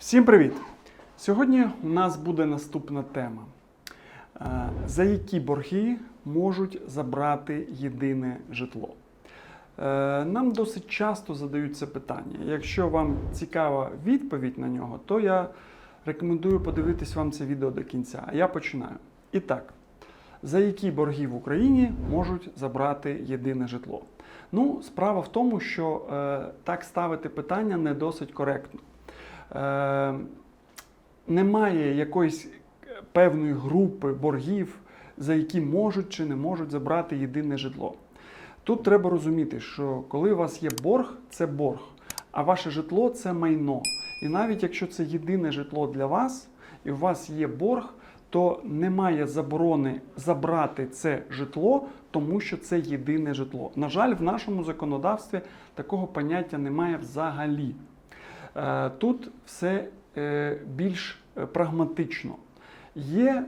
Всім привіт! Сьогодні у нас буде наступна тема. Е, За які борги можуть забрати єдине житло? Е, Нам досить часто задають це питання. Якщо вам цікава відповідь на нього, то я рекомендую подивитись вам це відео до кінця. А я починаю. І так, за які борги в Україні можуть забрати єдине житло? Ну, справа в тому, що е, так ставити питання не досить коректно. Е, немає якоїсь певної групи боргів, за які можуть чи не можуть забрати єдине житло. Тут треба розуміти, що коли у вас є борг, це борг, а ваше житло це майно. І навіть якщо це єдине житло для вас, і у вас є борг, то немає заборони забрати це житло, тому що це єдине житло. На жаль, в нашому законодавстві такого поняття немає взагалі. Е, Тут все е, більш е, прагматично. Є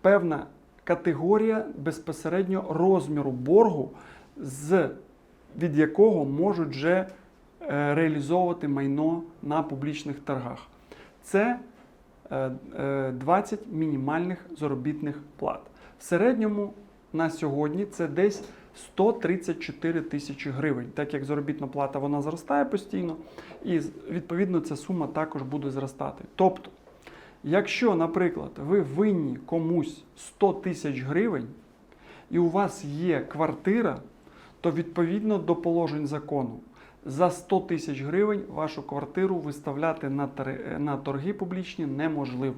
певна категорія безпосередньо розміру боргу, з, від якого можуть вже реалізовувати майно на публічних торгах. Це е, е, 20 мінімальних заробітних плат. В середньому на сьогодні це десь 134 тисячі гривень. Так як заробітна плата вона зростає постійно, і відповідно ця сума також буде зростати. Тобто, якщо, наприклад, ви винні комусь 100 тисяч гривень, і у вас є квартира, то відповідно до положень закону за 100 тисяч гривень вашу квартиру виставляти на, торги публічні неможливо.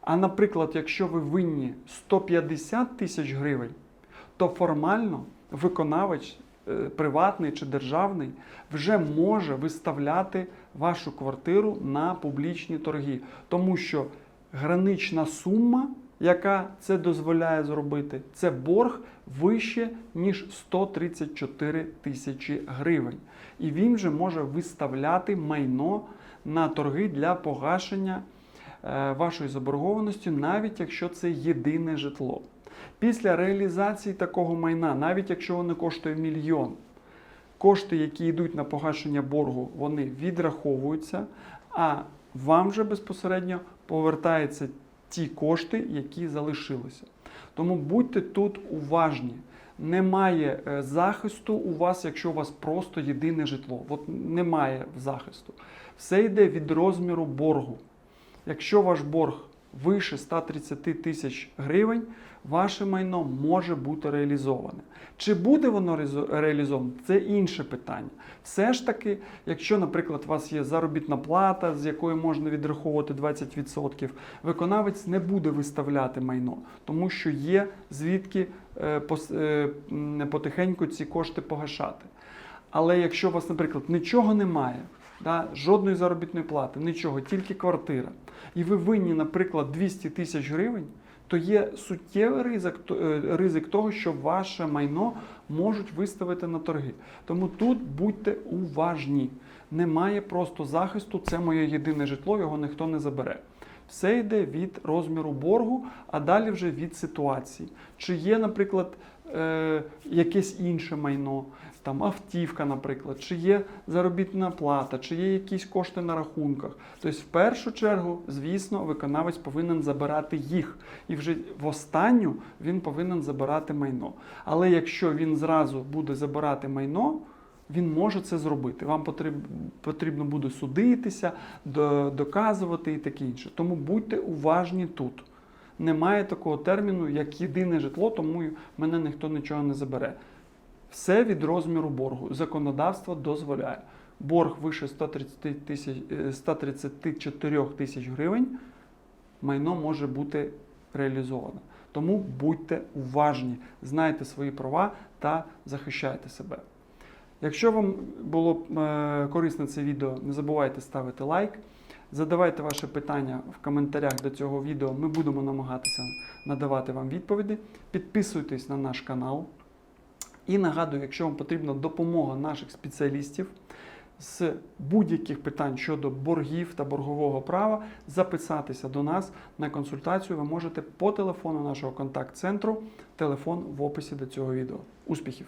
А наприклад, якщо ви винні 150 тисяч гривень, то формально виконавець, приватний чи державний, вже може виставляти вашу квартиру на публічні торги, тому що гранична сума, яка це дозволяє зробити, це борг вище ніж 134 тисячі гривень. І він вже може виставляти майно на торги для погашення е, вашої заборгованості, навіть якщо це єдине житло. Після реалізації такого майна, навіть якщо воно коштує мільйон, кошти, які йдуть на погашення боргу, вони відраховуються, а вам же безпосередньо повертаються ті кошти, які залишилися. Тому будьте тут уважні. Немає е, захисту у вас, якщо у вас просто єдине житло. От немає захисту. Все йде від розміру боргу. Якщо ваш борг вище 130 тисяч гривень, ваше майно може бути реалізоване. Чи буде воно реалізоване, це інше питання. Все ж таки, якщо, наприклад, у вас є заробітна плата, з якої можна відраховувати 20%, виконавець не буде виставляти майно, тому що є звідки е, е, потихеньку ці кошти погашати. Але якщо у вас, наприклад, нічого немає, да, жодної заробітної плати, нічого, тільки квартира, і ви винні, наприклад, 200 тисяч гривень, то є суттєвий ризик, е, ризик того, що ваше майно можуть виставити на торги. Тому тут будьте уважні. Немає просто захисту, це моє єдине житло, його ніхто не забере. Все йде від розміру боргу, а далі вже від ситуації. Чи є, наприклад, е, якесь інше майно, там автівка, наприклад, чи є заробітна плата, чи є якісь кошти на рахунках. Тобто, в першу чергу, звісно, виконавець повинен забирати їх. І вже в останню він повинен забирати майно. Але якщо він зразу буде забирати майно, він може це зробити. Вам потріб- потрібно буде судитися, до- доказувати і таке інше. Тому будьте уважні тут. Немає такого терміну, як єдине житло, тому мене ніхто нічого не забере. Все від розміру боргу. Законодавство дозволяє. Борг вище 130 тисяч, е, 134 тисяч гривень, майно може бути реалізоване. Тому будьте уважні, знайте свої права та захищайте себе. Якщо вам було е, корисне це відео, не забувайте ставити лайк. Задавайте ваші питання в коментарях до цього відео. Ми будемо намагатися надавати вам відповіді. Підписуйтесь на наш канал. І нагадую, якщо вам потрібна допомога наших спеціалістів з будь-яких питань щодо боргів та боргового права, записатися до нас на консультацію ви можете по телефону нашого контакт-центру. Телефон в описі до цього відео. Успіхів!